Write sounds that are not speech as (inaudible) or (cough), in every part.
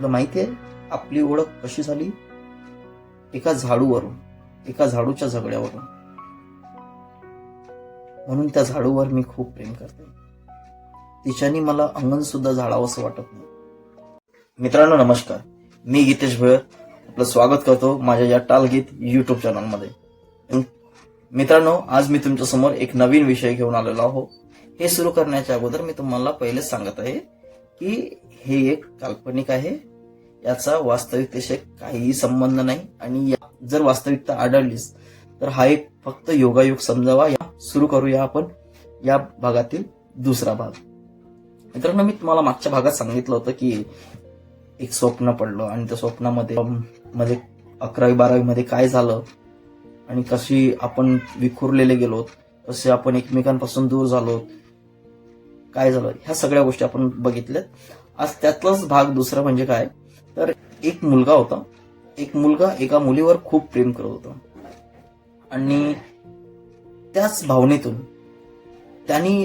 तुला माहिती आहे? आपली ओळख कशी झाली? एका झाडूवरून एका झाडूच्या झगड्यावरून. म्हणून त्या झाडूवर मी खूप प्रेम करते. तिच्याने मला अंगण सुद्धा झाडावंसं वाटत नाही. मित्रांनो नमस्कार. मी गीतेश भोयर आपलं स्वागत करतो माझ्या या टालगीत युट्यूब चॅनलमध्ये मित्रांनो आज मी तुमच्यासमोर एक नवीन विषय घेऊन आलेलो आहो. हे सुरू करण्याच्या अगोदर मी तुम्हाला पहिलेच सांगत आहे की हे एक काल्पनिक आहे. याचा वास्तविकतेशी काहीही संबंध नाही. आणि या- जर वास्तविकता आढळलीच तर हा एक फक्त योगायोग समजावा. या सुरू करूया आपण. या भागातील दुसरा भाग. मित्रांनो मी तुम्हाला मागच्या भागात सांगितलं होतं की एक स्वप्न पडलं. आणि त्या स्वप्नामध्ये मध्ये अकरावी बारावी मध्ये काय झालं? आणि कशी आपण विखुरलेले गेलो कसे आपण एकमेकांपासून दूर झालो काय झालं? ह्या सगळ्या गोष्टी आपण बघितल्यात. आज त्यातलाच भाग दुसरा म्हणजे काय? तर एक मुलगा होता. एक मुलगा एका मुलीवर खूप प्रेम करत होता. आणि त्याच भावनेतून त्यांनी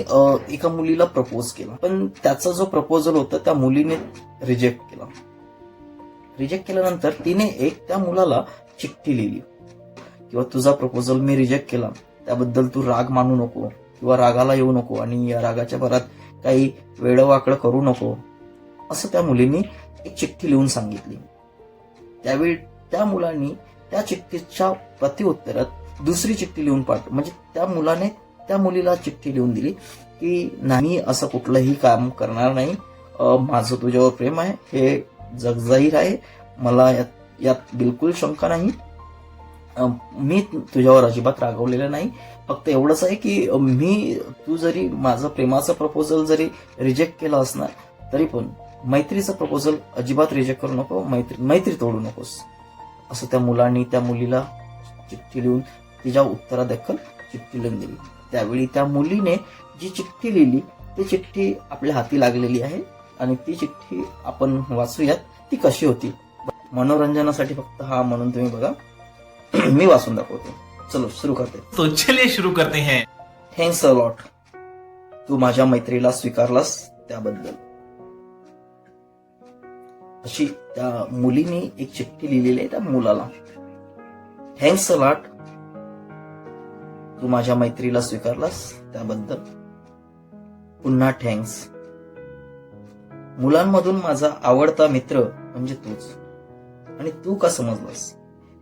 एका मुलीला प्रपोज केला. पण त्याचा जो प्रपोजल होता त्या मुलीने रिजेक्ट केला. रिजेक्ट केल्यानंतर तिने एक त्या मुलाला चिठ्ठी लिहिली. किंवा तुझा प्रपोजल मी रिजेक्ट केला. त्याबद्दल तू राग मानू नको किंवा रागाला येऊ नको आणि या रागाच्या भरात काही वेडवाकडं करू नको. असं त्या मुलीने एक चिठ्ठी लिहून सांगितली. त्यावेळी त्या मुलांनी त्या चिठ्ठीच्या प्रतिउत्तरात दुसरी चिठ्ठी लिहून पाठ म्हणजे त्या मुलाने त्या मुलीला चिठ्ठी लिहून दिली की नाही असं कुठलंही काम करणार नाही. माझं तुझ्यावर प्रेम आहे. हे जगजाहीर आहे. मला यात यात बिलकुल शंका नाही. मी तुझ्यावर अजिबात रागवलेलं नाही. फक्त एवढंच आहे की मी तू जरी माझं प्रेमाचं प्रपोजल जरी रिजेक्ट केलं असणार तरी पण मैत्रीचं प्रपोजल अजिबात रिजेक्ट करू नको मैत्री मैत्री तोडू नकोस. असं त्या मुलांनी त्या मुलीला चिठ्ठी लिहून तिच्या उत्तरादाखल चिठ्ठी लिहून दिली. त्यावेळी त्या मुलीने जी चिठ्ठी लिहिली ती चिठ्ठी आपल्या हाती लागलेली आहे आणि ती चिठ्ठी आपण वाचूयात ती कशी होती. मनोरंजनासाठी फक्त हा म्हणून तुम्ही बघा. (clears throat) मी वाचून दाखवतो. चलो सुरू करते. तो चलिए शुरू करते हैं. थँक्स अ लॉट तू माझ्या मैत्रीला स्वीकारलास त्याबद्दल. अशी त्या मुलीने एक चिठ्ठी लिहिलेली आहे त्या मुलाला. थँक्स अ लॉट तू माझ्या मैत्रीला स्वीकारलास त्याबद्दल. पुन्हा थँक्स मुलांमधून माझा आवडता मित्र म्हणजे तूच. आणि तू का समजलास?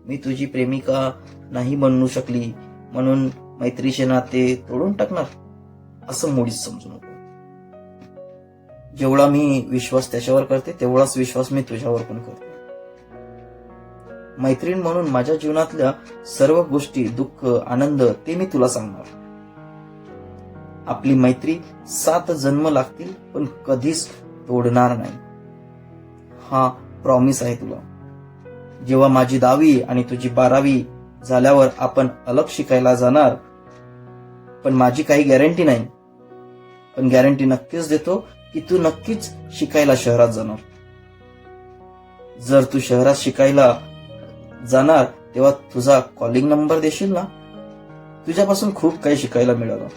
मी तुझी प्रेमिका नाही बनू शकली म्हणून मैत्रीचे नाते तोडून टाकणार? असं मुळीच समजू नको. जेवढा मी विश्वास त्याच्यावर करते तेवढाच विश्वास मी तुझ्यावर पण करते. मैत्रीण म्हणून माझ्या जीवनातल्या सर्व गोष्टी दुःख आनंद ते मी तुला सांगणार. आपली मैत्री सात जन्म लागतील पण कधीच तोडणार नाही. हा प्रॉमिस आहे तुला. जेव्हा माझी दहावी आणि तुझी बारावी झाल्यावर आपण अलग शिकायला जाणार पण माझी काही गॅरंटी नाही. पण गॅरंटी नक्कीच देतो की तू नक्कीच शिकायला शहरात जाणार. जर तू शहरात शिकायला जाणार तेव्हा तुझा कॉलिंग नंबर देशील ना? तुझ्यापासून खूप काही शिकायला मिळालं.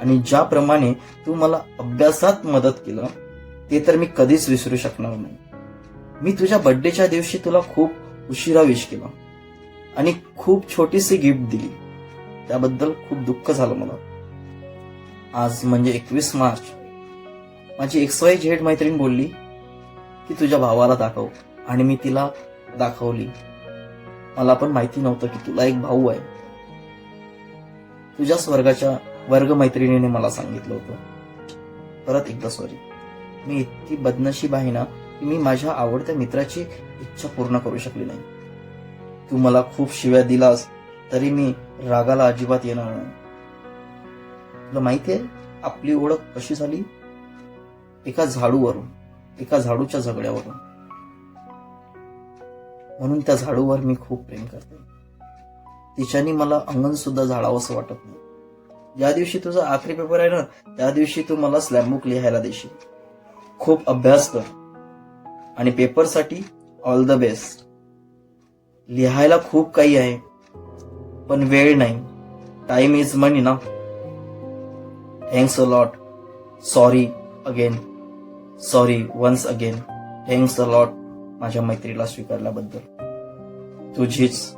आणि ज्याप्रमाणे तू मला अभ्यासात मदत केलं ते तर मी कधीच विसरू शकणार नाही. मी तुझ्या बर्थडेच्या दिवशी तुला खूप उशिरा विश केला. आणि खूप छोटीशी गिफ्ट दिली. त्याबद्दल खूप दुःख झालं मला. आज म्हणजे एकवीस मार्च. माझी एक्स वाय झेड मैत्रीण बोलली की तुझ्या भावाला दाखव. आणि मी तिला दाखवली. मला पण माहिती नव्हतं की तुला एक भाऊ आहे. तुझ्याच वर्गाच्या वर्ग मैत्रिणीने मला सांगितलं होतं. परत एकदा सॉरी मी इतकी बदनशीब आहे ना की मी माझ्या आवडत्या मित्राची इच्छा पूर्ण करू शकली नाही. तू मला खूप शिव्या दिलास तरी मी रागाला अजिबात येणार नाही. तुला माहिती आहे आपली ओळख कशी झाली? एका झाडूवरून एका झाडूच्या झगड्यावरून. म्हणून त्या झाडूवर मी खूप प्रेम करते. तिच्यानी मला अंगण सुद्धा झाडावंसं वाटत नाही. ज्या दिवशी तुझा आखरी पेपर आहे ना त्या दिवशी तू मला स्लॅम बुक लिहायला देशील. खूप अभ्यास कर. आणि पेपरसाठी ऑल द बेस्ट लिहायला खूप काही आहे पण वेळ नाही. टाइम इज मनी ना. Thanks a lot sorry again sorry once again thanks a lot माझ्या मैत्रीला स्वीकारल्याबद्दल. तुझीच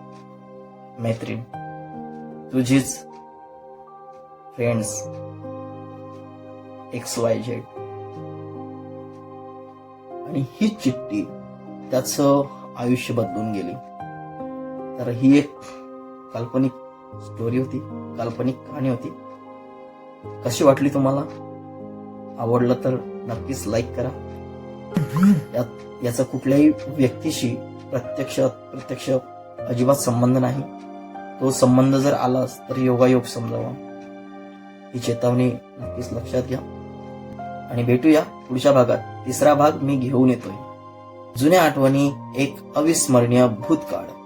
मैत्रीण. तुझीच फ्रेंड्स एक्स वाय झेड आणि ही चिठ्ठी त्याचं आयुष्य बदलून गेली. तर ही एक काल्पनिक स्टोरी होती काल्पनिक कहाणी होती. कशी वाटली तुम्हाला? आवडलं तर नक्कीच लाईक करा. यात याचा कुठल्याही व्यक्तीशी प्रत्यक्ष प्रत्यक्ष अजिबात संबंध नाही. तो संबंध जर आलाच तर योगायोग समजावा. ही चेतावणी नक्कीच लक्षात घ्या. आणि भेटूया पुढच्या भागात. तिसरा भाग मी घेऊन येतोय. जुन्या आठवणी एक अविस्मरणीय भूतकाळ.